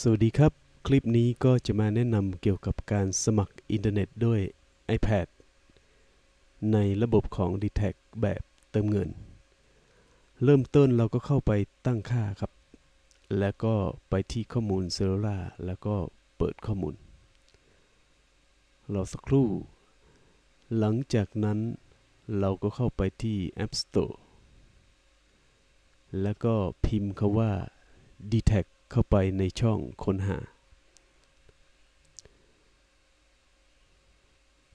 สวัสดีครับ คลิปนี้ก็จะมาแนะนำเกี่ยวกับการสมัครอินเทอร์เน็ตด้วย iPad ในระบบของ d t แทแบบเติมเงิน เริ่มต้นเราก็เข้าไปตั้งค่าครับ แล้วก็ไปที่ข้อมูลเซลลู a าแล้วก็เปิดข้อมูล รอสักครู่ หลังจากนั้นเราก็เข้าไปที่ App Store แล้วก็พิมพ์คาว่า d t แท เข้าไปในช่องค้นหา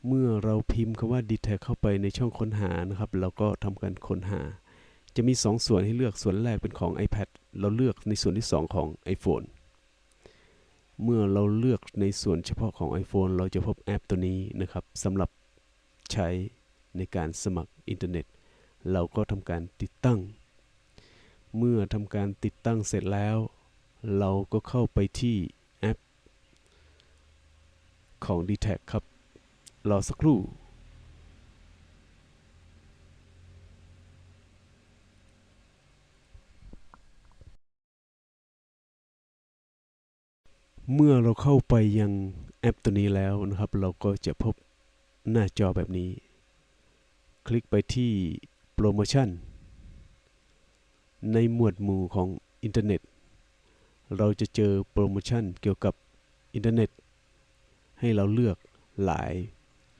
เมื่อเราพิมพ์คำว่า d t แทเข้าไปในช่องค้นหานะครับเราก็ทำการค้นหา จะมี2ส่วนให้เลือกส่วนแรกเป็นของ iPad เราเลือกในส่วนที่ 2 ของ iPhone เมื่อเราเลือกในส่วนเฉพาะของ iPhone เราจะพบแอปตัวนี้นะครับสำหรับใช้ในการสมัครอินเทอร์เน็ต เราก็ทำการติดตั้ง เมื่อทำการติดตั้งเสร็จแล้ว เราก็เข้าไปที่แอปของ d t แทครับ รอสักครู่ เมื่อเราเข้าไปยังแอปตัวนี้แล้วนะครับ เราก็จะพบหน้าจอแบบนี้ คลิกไปที่โปรโมชั่น ในหมวดหมู่ของอินเทอร์เน็ต เราจะเจอโปรโมชั่นเกี่ยวกับอินเทอร์เน็ต ให้เราเลือกหลาย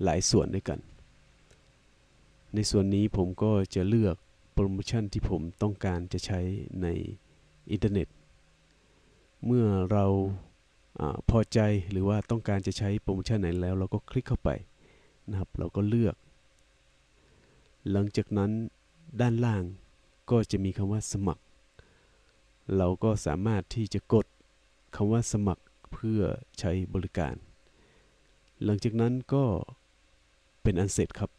หลายส่วนด้วยกัน ในส่วนนี้ผมก็จะเลือกโปรโมชั่นที่ผมต้องการจะใช้ในอินเทอร์เน็ต เมื่อเราอพอใจหรือว่าต้องการจะใช้โปรโมชั่นไหนแล้ว เราก็คลิกเข้าไปนะครับ เราก็เลือก หลังจากนั้นด้านล่างก็จะมีคำว่าสมัคร เราก็สามารถที่จะกดคำว่าสมัครเพื่อใช้บริการ หลังจากนั้นก็เป็นอันเสร็จครับ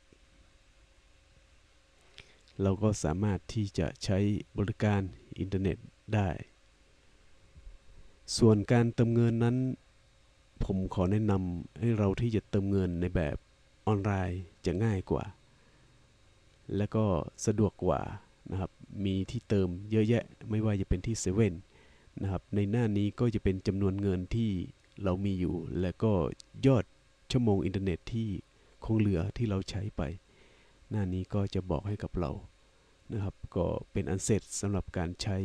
เราก็สามารถที่จะใช้บริการอินเทอร์เน็ตได้ ส่วนการเติมเงินนั้น ผมขอแนะนำให้เราที่จะเติมเงินในแบบออนไลน์จะง่ายกว่า และก็สะดวกกว่า นะครับมีที่เติมเยอะแยะ ไม่ว่าจะเป็นที่เซเว่นนะครับในหน้านี้ก็จะเป็นจำนวนเงินที่เรามีอยู่ และก็ยอดชั่วโมงอินเทอร์เน็ตที่คงเหลือที่เราใช้ไป หน้านี้ก็จะบอกให้กับเรานะครับ ก็เป็นอันเสร็จสำหรับการใช้